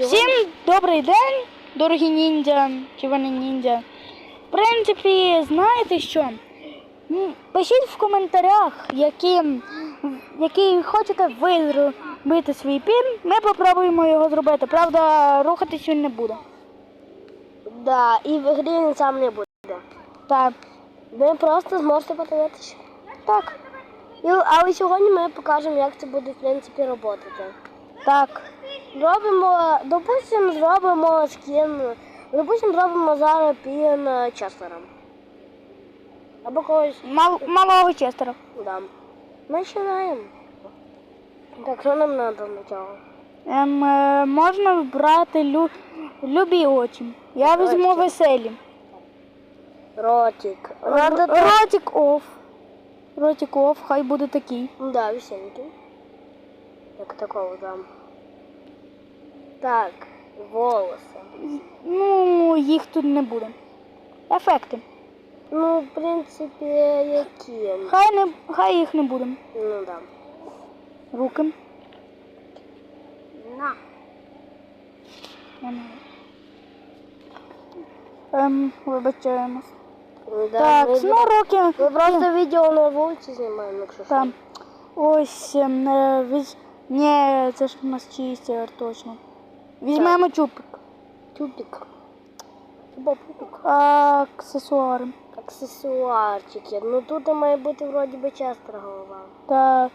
Всім добрий день, дорогі ніндзя, чи вони ніндзя. В принципі, знаєте що? Пишіть в коментарях, які, які хочете ви зробити свій пін. Ми попробуємо його зробити. Правда, рухатись він не буде. Да, і в грі він сам не буде. Так, Ви просто зможете подивитися. так, І, але сьогодні ми покажемо, як це буде в принципі працювати. так. Робимо, допустимо, зробимо скін. Допустимо, зробимо зараз пін е, Чеслером. Або когось. Мал, малого честера. Да. Починаємо. Так, що нам треба для цього? Ем, е, можна вибрати лю, любі очі. Я візьму Очі. веселі. Ротик. Надо. Ротик оф. Ротик оф, хай буде такий. Да, веселенький. Як такого там. Так, волоси. Ну, їх тут не буде. Ефекти. Ну, в принципі, які? Хай не хай їх не буде. Ну да. Руки. На. Ем, вибачаємось. Да, так, ми, ну руки. ми просто відео на вулиці знімаємо, якщо що. Ось. ем, е, віз... Ні, це ж у нас чистер, точно. Візьмемо чупик. Тюбик. Хіба пупик? Аксесуари. Аксесуарчики. Ну тут має бути вроді би частра голова. Та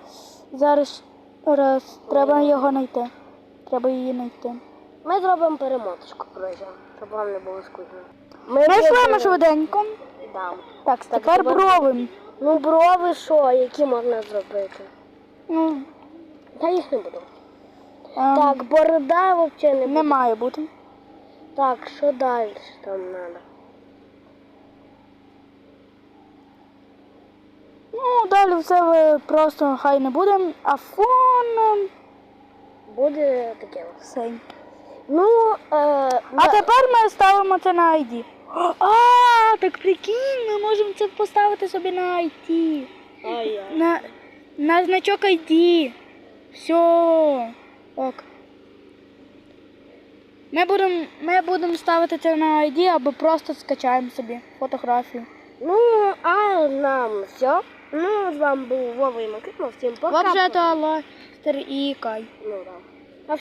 зараз раз. Треба його знайти. Треба її знайти. Ми зробимо перемоточку, коротше, щоб вам не було скучно. Ми ми швиденько. Да. Так, Так, тепер тепер- брови. Ну, брови що, які можна зробити? Ну, Та їх не буду. Ем, Так, борода взагалі не буде. не має бути. Так, що далі там треба? Ну, далі все ви просто хай не буде. А фон. ем, Буде таке. ось. Все. Ну, е, А тепер ми ставимо це на ID. А, так прикинь, ми можемо це поставити собі на ID. На, на значок ID. Все. Ок. Ми будемо ми будем ставити це на ID або просто скачаємо собі фотографію. ну, а нам все. Ну, з вами був Вова і Максим. Всім пока. Вообще-то Ластер і Кай. Ну, да.